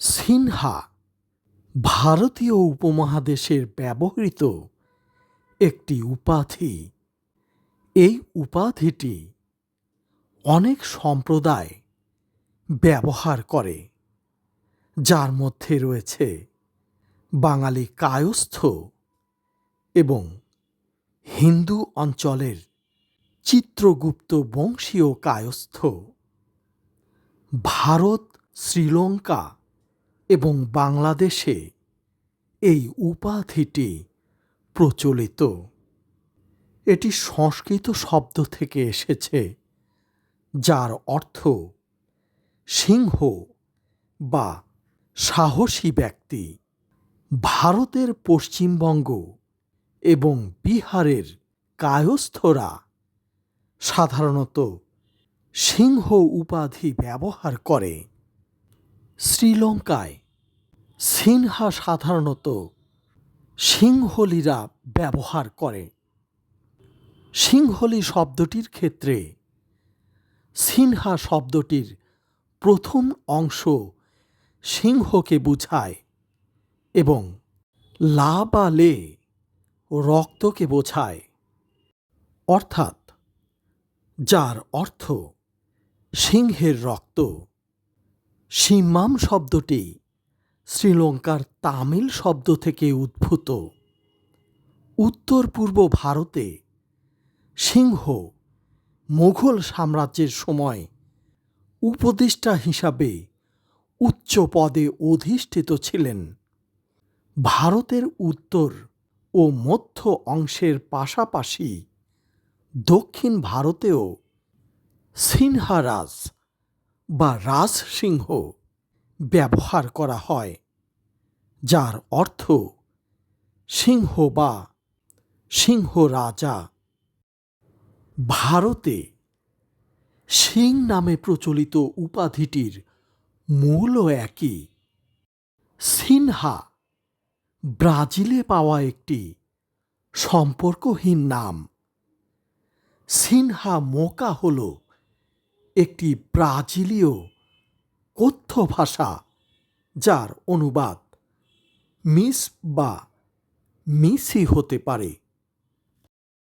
সিনহা ভারতীয় উপমহাদেশের ব্যবহৃত একটি উপাধি। এই উপাধিটি অনেক সম্প্রদায় ব্যবহার করে, যার মধ্যে রয়েছে বাঙালি কায়স্থ এবং হিন্দু অঞ্চলের চিত্রগুপ্ত বংশীয় কায়স্থ। ভারত, শ্রীলঙ্কা এবং বাংলাদেশে এই উপাধিটি প্রচলিত। এটি সংস্কৃত শব্দ থেকে এসেছে, যার অর্থ সিংহ বা সাহসী ব্যক্তি। ভারতের পশ্চিমবঙ্গ এবং বিহারের কায়স্থরা সাধারণত সিংহ উপাধি ব্যবহার করে। শ্রীলঙ্কায় সিনহা সাধারণত সিংহলীরা ব্যবহার করে। সিংহলী শব্দটির ক্ষেত্রে সিনহা শব্দটির প্রথম অংশ সিংহকে বোঝায় এবং লা বা লে রক্তকে বোঝায়। অর্থাৎ যার অর্থ সিংহের রক্ত। সিম্মাম শব্দটি শ্রীলঙ্কার তামিল শব্দ থেকে উদ্ভূত। উত্তর পূর্ব ভারতে সিংহ মুঘল সাম্রাজ্যের সময় উপদেষ্টা হিসাবে উচ্চ পদে অধিষ্ঠিত ছিলেন। ভারতের উত্তর ও মধ্য অংশের পাশাপাশি দক্ষিণ ভারতেও সিনহারাজ বা রাজসিংহ ব্যবহার করা হয়, যার অর্থ সিংহ বা সিংহ রাজা। ভারতে সিং নামে প্রচলিত উপাধিটির মূলও একই। সিনহা ব্রাজিলে পাওয়া একটি সম্পর্কহীন নাম। সিনহা মোকা হল একটি ব্রাজিলীয় কথ্য ভাষা যার অনুবাদ মিস বা মিসি হতে পারে।